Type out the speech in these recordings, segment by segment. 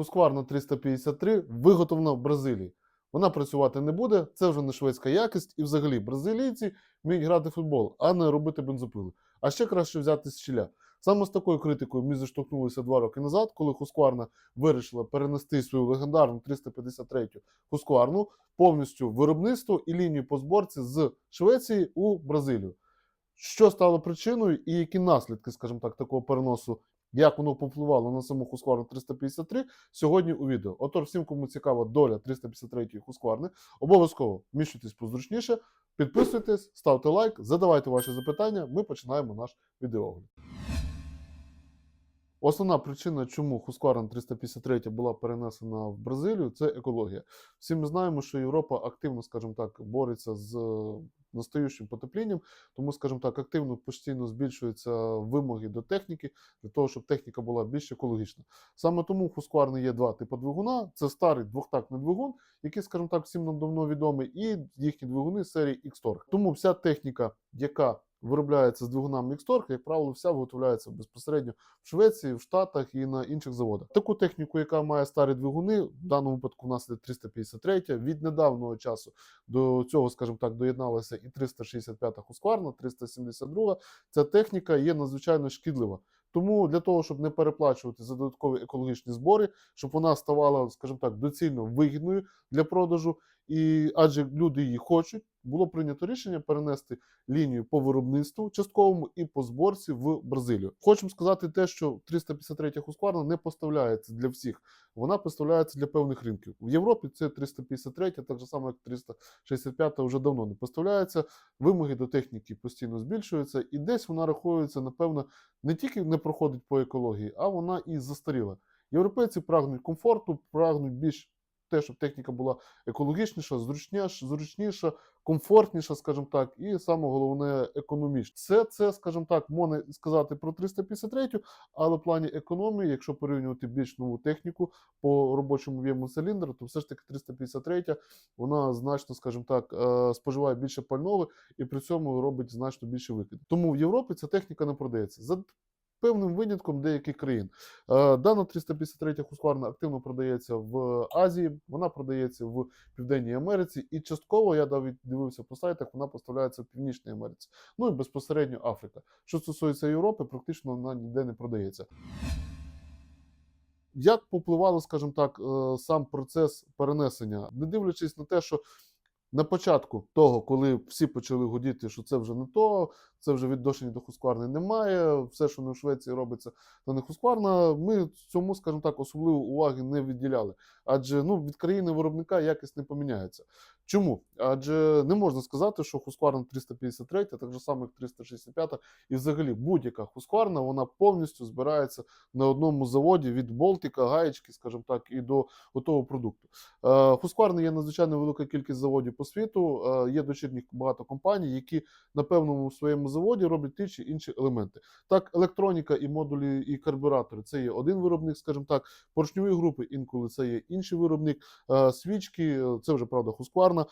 Husqvarna 353 виготовлена в Бразилії. Вона працювати не буде, це вже не шведська якість, і взагалі бразилійці вміють грати в футбол, а не робити бензопили. А ще краще взяти з щиля. Саме з такою критикою ми зіштовхнулися два роки назад, коли Husqvarna вирішила перенести свою легендарну 353 Husqvarna повністю виробництво і лінію по зборці з Швеції у Бразилію. Що стало причиною і які наслідки, скажімо так, такого переносу, як воно повпливало на саму Husqvarna 353, сьогодні у відео. Отож, всім, кому цікава доля 353-ї Husqvarna, обов'язково вміщуйтесь позручніше, підписуйтесь, ставте лайк, задавайте ваші запитання. Ми починаємо наш відеоогляд. Основна причина, чому Husqvarna 353 була перенесена в Бразилію, це екологія. Всі ми знаємо, що Європа активно, скажімо так, бореться з настаючим потеплінням, тому, скажімо так, активно постійно збільшуються вимоги до техніки для того, щоб техніка була більш екологічна. Саме тому в Husqvarna є два типи двигуна: це старий двохтактний двигун, який, скажімо так, всім нам давно відомий, і їхні двигуни серії X-Torque. Тому вся техніка, яка виробляється з двигунами X-Torque, як правило, вся виготовляється безпосередньо в Швеції, в Штатах і на інших заводах. Таку техніку, яка має старі двигуни, в даному випадку у нас є 353, від недавнього часу до цього, скажімо так, доєдналася і 365 Husqvarna, 372. Ця техніка є надзвичайно шкідлива. Тому для того, щоб не переплачувати за додаткові екологічні збори, щоб вона ставала, скажімо так, доцільно вигідною для продажу, і адже люди її хочуть, було прийнято рішення перенести лінію по виробництву частковому і по зборці в Бразилію. Хочемо сказати те, що 353 Husqvarna не поставляється для всіх, вона поставляється для певних ринків. В Європі це 353, так само як 365 вже давно не поставляється. Вимоги до техніки постійно збільшуються, і десь вона рахується, напевно, не тільки не проходить по екології, а вона і застаріла. Європейці прагнуть комфорту, прагнуть більш те, щоб техніка була екологічніша, зручніша, зручніша, комфортніша, скажімо так, і саме головне економічна. Це, це, скажімо так, можна сказати про 353, але в плані економії, якщо порівнювати більш нову техніку по робочому об'єму циліндра, то все ж таки 353 вона значно, скажімо так, е, споживає більше пального і при цьому робить значно більше викидів. Тому в Європі ця техніка не продається. За Певним винятком деяких країн. Е, Дана 353 Husqvarna активно продається в Азії, вона продається в Південній Америці, і частково я навіть дивився по сайтах, вона поставляється в Північній Америці. Ну і безпосередньо Африка. Що стосується Європи, практично вона ніде не продається. Як попливало, скажімо так, е, сам процес перенесення, не дивлячись на те, що на початку того, коли всі почали гудіти, що це вже не то, це вже відношення до Husqvarna немає, все, що не в Швеції робиться, то не Husqvarna, ми цьому, скажімо так, особливо уваги не відділяли. Адже ну, від країни виробника якість не поміняється. Чому? Адже не можна сказати, що Husqvarna 353, так же само, як 365, і взагалі будь-яка Husqvarna, вона повністю збирається на одному заводі від болтика, гаєчки, скажімо так, і до готового продукту. Е, Husqvarna є надзвичайно велика кількість заводів по світу, е, є дочірніх багато компаній, які на певному своєму заводі роблять ті чи інші елементи. Так, електроніка і модулі, і карбюратори це є один виробник, скажімо так, поршньові групи інколи це є інший виробник, свічки, це вже правда хускварна.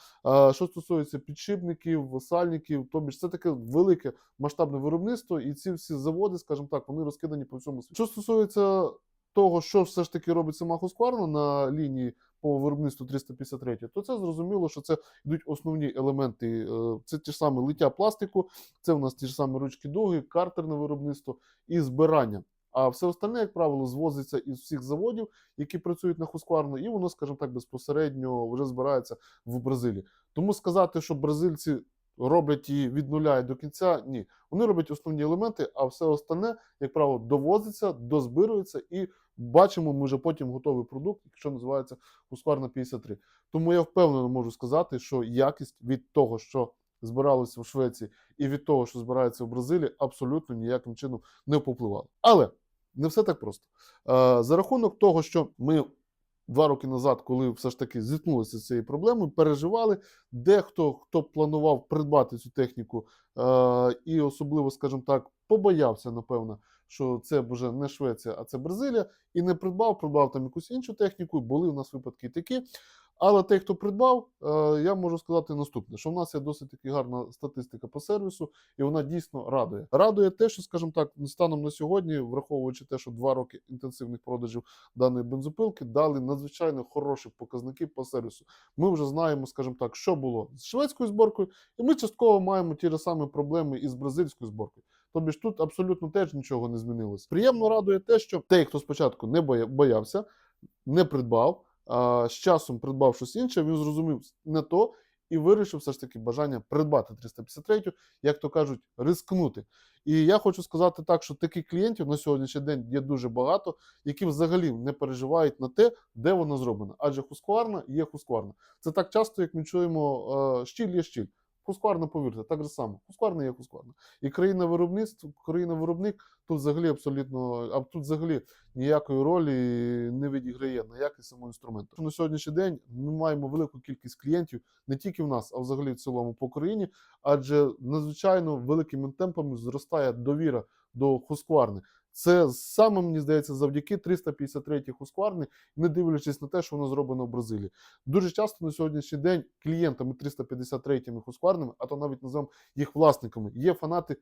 Що стосується підшипників, сальників, тобі ж це таке велике масштабне виробництво, і ці всі заводи, скажімо так, вони розкидані по всьому світу. Що стосується того, що все ж таки робить сама Husqvarna на лінії по виробництву 353, то це зрозуміло, що це йдуть основні елементи. е, Це ті ж самі лиття пластику, це у нас ті ж самі ручки дуги, картерне виробництво і збирання. А все остальне, як правило, звозиться із всіх заводів, які працюють на Husqvarna, і воно, скажімо так, безпосередньо вже збирається в Бразилії. Тому сказати, що бразильці роблять її від нуля і до кінця, ні. Вони роблять основні елементи, а все остальне, як правило, довозиться, дозбирується і бачимо ми вже потім готовий продукт, якщо називається Husqvarna 53. Тому я впевнено можу сказати, що якість від того, що збиралося в Швеції, і від того, що збирається в Бразилії, абсолютно ніяким чином не попливала. Але не все так просто. Е, За рахунок того, що ми два роки назад, коли все ж таки зіткнулися з цією проблемою, переживали, дехто хто планував придбати цю техніку, е, і особливо, скажімо так, побоявся, напевно, що це вже не Швеція, а це Бразилія, і не придбав, придбав там якусь іншу техніку. Були у нас випадки такі. Але той, хто придбав, е, я можу сказати наступне: що в нас є досить таки гарна статистика по сервісу, і вона дійсно радує. Радує те, що, скажімо так, станом на сьогодні, враховуючи те, що два роки інтенсивних продажів даної бензопилки дали надзвичайно хороші показники по сервісу. Ми вже знаємо, скажімо так, що було з шведською зборкою, і ми частково маємо ті ж самі проблеми із бразильською зборкою. Тобі ж тут абсолютно теж нічого не змінилось. Приємно радує те, що той, хто спочатку не боявся, не придбав, а з часом придбав щось інше, він зрозумів не то і вирішив все ж таки бажання придбати 353, як то кажуть, рискнути. І я хочу сказати так, що таких клієнтів на сьогоднішній день є дуже багато, які взагалі не переживають на те, де вона зроблена. Адже хускварна є хускварна. Це так часто, як ми чуємо, е, щіль є щіль. Хускварна, повірте, так же само. Хускварна є хускварна. І країна виробництва, країна виробник тут взагалі абсолютно, а тут взагалі ніякої ролі не відіграє на якість самого інструменту. На сьогоднішній день ми маємо велику кількість клієнтів не тільки в нас, а взагалі в цілому по країні, адже надзвичайно великими темпами зростає довіра до хускварни. Це саме мені здається завдяки 353 хускварні, не дивлячись на те, що воно зроблено в Бразилії. Дуже часто на сьогоднішній день клієнтами 353-ми хускварними, а то навіть називаємо їх власниками, є фанати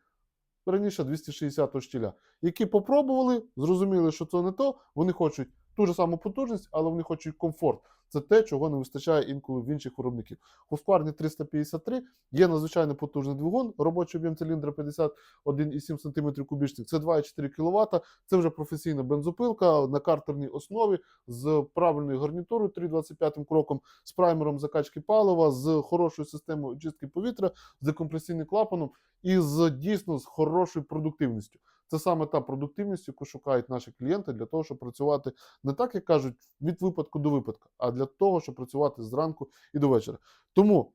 раніше 260-го штіля, які попробували, зрозуміли, що це не то. Вони хочуть ту ж саму потужність, але вони хочуть комфорт. Це те, чого не вистачає інколи в інших виробників. У Husqvarna 353 є надзвичайно потужний двигун, робочий об'єм циліндра 51,7 см кубічних. Це 2,4 кВт. Це вже професійна бензопилка на картерній основі з правильною гарнітурою 3,25 кроком, з праймером закачки палива, з хорошою системою очистки повітря, з декомпресійним клапаном і з дійсно з хорошою продуктивністю. Це саме та продуктивність, яку шукають наші клієнти для того, щоб працювати не так, як кажуть, від випадку до випадку, а для того, щоб працювати зранку і до вечора. Тому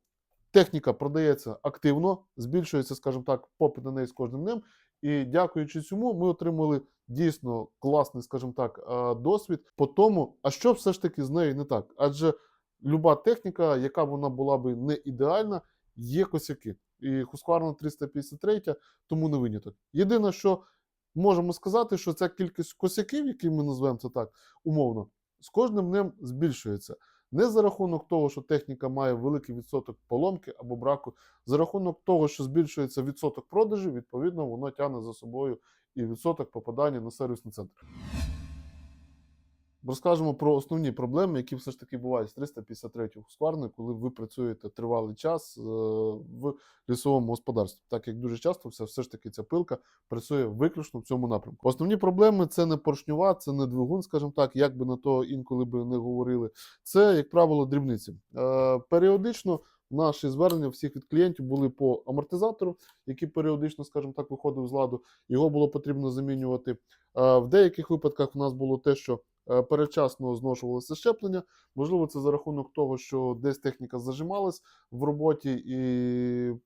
техніка продається активно, збільшується, скажімо так, попит на неї з кожним днем. І дякуючи цьому, ми отримали дійсно класний, скажімо так, досвід по тому, а що все ж таки з нею не так. Адже люба техніка, яка вона була би не ідеальна, є косяки. І Husqvarna 353 тому не виняток. Єдине, що можемо сказати, що ця кількість косяків, які ми назвемо це так умовно, з кожним днем збільшується. Не за рахунок того, що техніка має великий відсоток поломки або браку, за рахунок того, що збільшується відсоток продажів, відповідно, воно тягне за собою і відсоток попадання на сервісний центр. Розкажемо про основні проблеми, які все ж таки бувають з 353 Husqvarna, коли ви працюєте тривалий час е, в лісовому господарстві, так як дуже часто все, все ж таки ця пилка працює виключно в цьому напрямку. Основні проблеми це не поршнюва, це не двигун, скажімо так, як би на то інколи би не говорили. Це, як правило, дрібниці. Е, періодично наші звернення всіх від клієнтів були по амортизатору, який періодично, скажімо так, виходив з ладу. Його було потрібно замінювати. Е, в деяких випадках в нас було те, що передчасно зношувалося щеплення. Можливо, це за рахунок того, що десь техніка зажималась в роботі і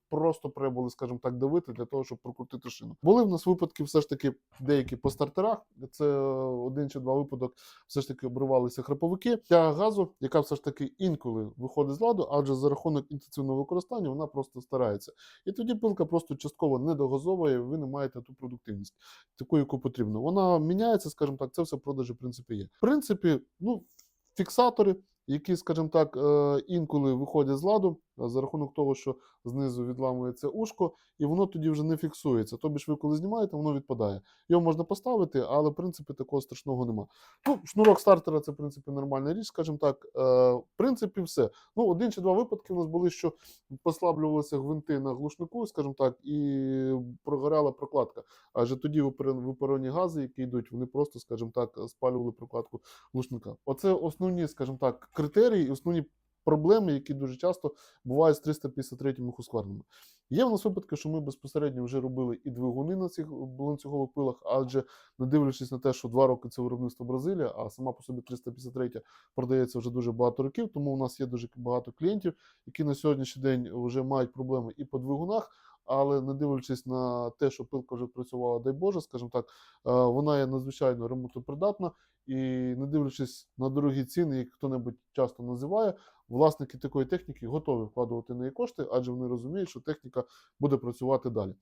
просто треба було, скажімо так, давити для того, щоб прокрутити шину. Були в нас випадки, все ж таки, деякі по стартерах. Це один чи два випадок, все ж таки обривалися храповики. Тяга газу, яка все ж таки інколи виходить з ладу, адже за рахунок інтенсивного використання вона просто старається. І тоді пилка просто частково недогазовує, ви не маєте ту продуктивність, таку, яку потрібно. Вона міняється, скажімо так, це все в продажі, в принципі, є. В принципі, ну, фіксатори, які, скажімо так, е, інколи виходять з ладу за рахунок того, що знизу відламується ушко, і воно тоді вже не фіксується. Тобі ж ви коли знімаєте, воно відпадає. Його можна поставити, але в принципі такого страшного нема. Ну, шнурок стартера це в принципі нормальна річ, скажімо так. Е, В принципі, все. Ну, один чи два випадки у нас були, що послаблювалися гвинти на глушнику, скажімо так, і прогоряла прокладка. Адже тоді випар- випаровані гази, які йдуть, вони просто, скажімо так, спалювали прокладку глушника. Оце основні, скажімо так, критерії основні проблеми, які дуже часто бувають з 353 Husqvarna. Є в нас випадки, що ми безпосередньо вже робили і двигуни на цих ланцюгових пилах, адже не дивлячись на те, що два роки це виробництво Бразилія, а сама по собі 353 продається вже дуже багато років, тому у нас є дуже багато клієнтів, які на сьогоднішній день вже мають проблеми і по двигунах. Але не дивлячись на те, що пилка вже працювала, дай Боже, скажімо так, е, вона є надзвичайно ремонтопридатна, і не дивлячись на дорогі ціни, як хто-небудь часто називає, власники такої техніки готові вкладувати в неї кошти, адже вони розуміють, що техніка буде працювати далі.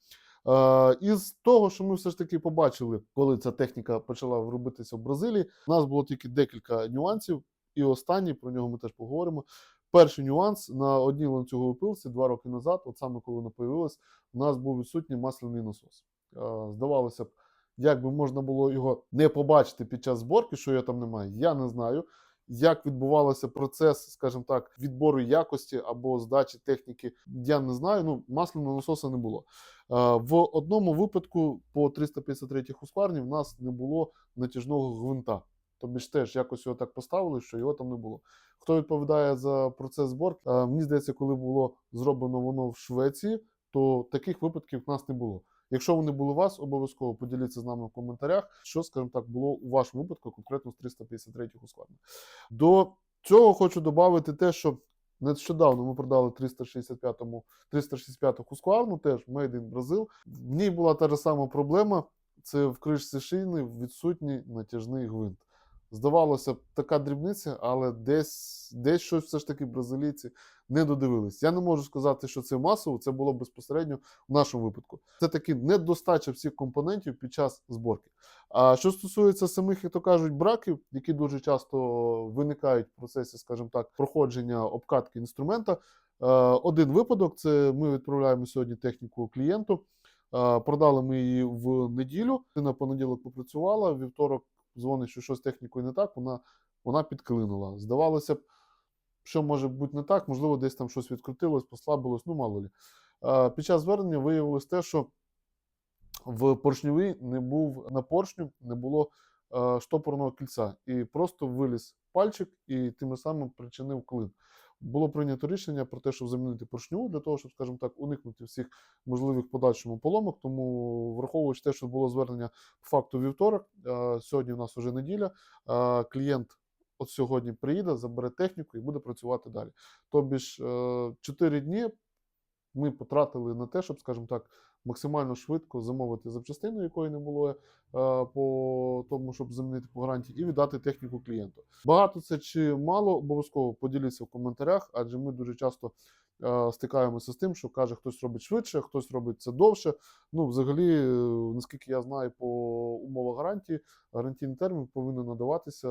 Е, із того, що ми все ж таки побачили, коли ця техніка почала робитися в Бразилії, у нас було тільки декілька нюансів. І останній, про нього ми теж поговоримо. Перший нюанс на одній ланцюговій пилці два роки назад, от саме коли вона появилась, у нас був відсутній масляний насос. Е, Здавалося б, як би можна було його не побачити під час зборки, що його там немає, я не знаю. Як відбувався процес, скажімо так, відбору якості або здачі техніки, я не знаю. Ну, масляного насоса не було. Е, В одному випадку по 353 хускварні в нас не було натяжного гвинта. Тобі ж теж якось його так поставили, що його там не було. Хто відповідає за процес зборки? Е, Мені здається, коли було зроблено воно в Швеції, то таких випадків в нас не було. Якщо вони були у вас, обов'язково поділіться з нами в коментарях, що, скажімо так, було у вашому випадку, конкретно з 353-го складу. До цього хочу додати те, що нещодавно ми продали 365-му 365 Husqvarna, теж Made in Brazil. В ній була та ж сама проблема. Це в кришці шини відсутній натяжний гвинт. Здавалося б, така дрібниця, але десь, десь щось все ж таки бразилійці не додивились. Я не можу сказати, що це масово, це було безпосередньо в нашому випадку. Це таки недостача всіх компонентів під час зборки. А що стосується самих, як то кажуть, браків, які дуже часто виникають в процесі, скажімо так, проходження обкатки інструмента. е, Один випадок це ми відправляємо сьогодні техніку клієнту. Е, Продали ми її в неділю. На понеділок попрацювала, вівторок дзвонить, що щось технікою не так. Вона, вона підклинула. Здавалося б, що може бути не так, можливо, десь там щось відкрутилось, послабилось, ну мало лі. Під час звернення виявилось те, що в поршньовій не був на поршню, не було штопорного кільця. І просто виліз пальчик і тим самим причинив клин. Було прийнято рішення про те, щоб замінити поршню для того, щоб, скажімо так, уникнути всіх можливих подальшому поломок. Тому, враховуючи те, що було звернення по факту вівторок, сьогодні у нас вже неділя. Клієнт от сьогодні приїде, забере техніку і буде працювати далі. Тобі ж 4 дні ми потратили на те, щоб, скажімо так, максимально швидко замовити запчастину, якої не було е, по тому, щоб замінити по гарантії, і віддати техніку клієнту. Багато це чи мало, обов'язково поділіться в коментарях, адже ми дуже часто стикаємося з тим, що каже, хтось робить швидше, хтось робить це довше. Ну, взагалі, е, наскільки я знаю, по умовах гарантії, гарантійний термін повинен надаватися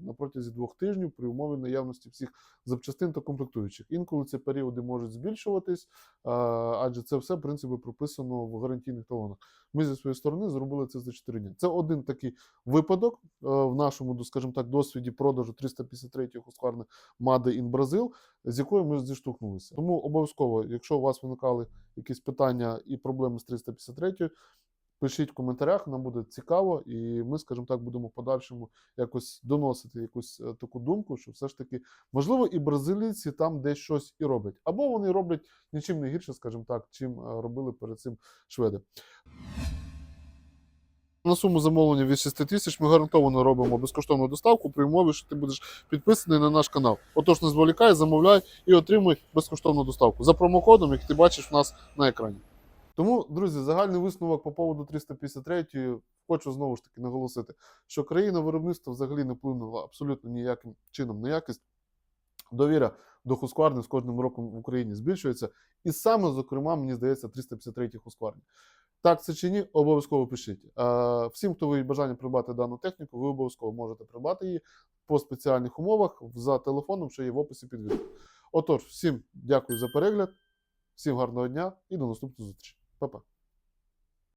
на протязі двох тижнів при умові наявності всіх запчастин та комплектуючих. Інколи ці періоди можуть збільшуватись, е, адже це все в принципі прописано в гарантійних талонах. Ми зі своєї сторони зробили це за 4 дні. Це один такий випадок е, в нашому, скажімо так, досвіді продажу 353 Husqvarna Made in Brazil, з якою ми зіштовхнулися. Тому обов'язково, якщо у вас виникали якісь питання і проблеми з 353, пишіть в коментарях, нам буде цікаво, і ми, скажімо так, будемо в подальшому якось доносити якусь е, таку думку, що все ж таки, можливо, і бразилійці там десь щось і роблять. Або вони роблять нічим не гірше, скажімо так, чим е, робили перед цим шведи. На суму замовлення від 6 тисяч ми гарантовано робимо безкоштовну доставку при умові, що ти будеш підписаний на наш канал. Отож, не зволікай, замовляй і отримуй безкоштовну доставку за промокодом, який ти бачиш в нас на екрані. Тому, друзі, загальний висновок по поводу 353 хочу знову ж таки наголосити, що країна виробництва взагалі не вплинула абсолютно ніяким чином на якість. Довіра до Husqvarna з кожним роком в Україні збільшується. І саме, зокрема, мені здається, 353 Husqvarna. Так це чи ні, обов'язково пишіть. Е, Всім, хто ви бажання придбати дану техніку, ви обов'язково можете придбати її по спеціальних умовах за телефоном, що є в описі під відео. Отож, всім дякую за перегляд, всім гарного дня і до наступної зустрічі. Па-па.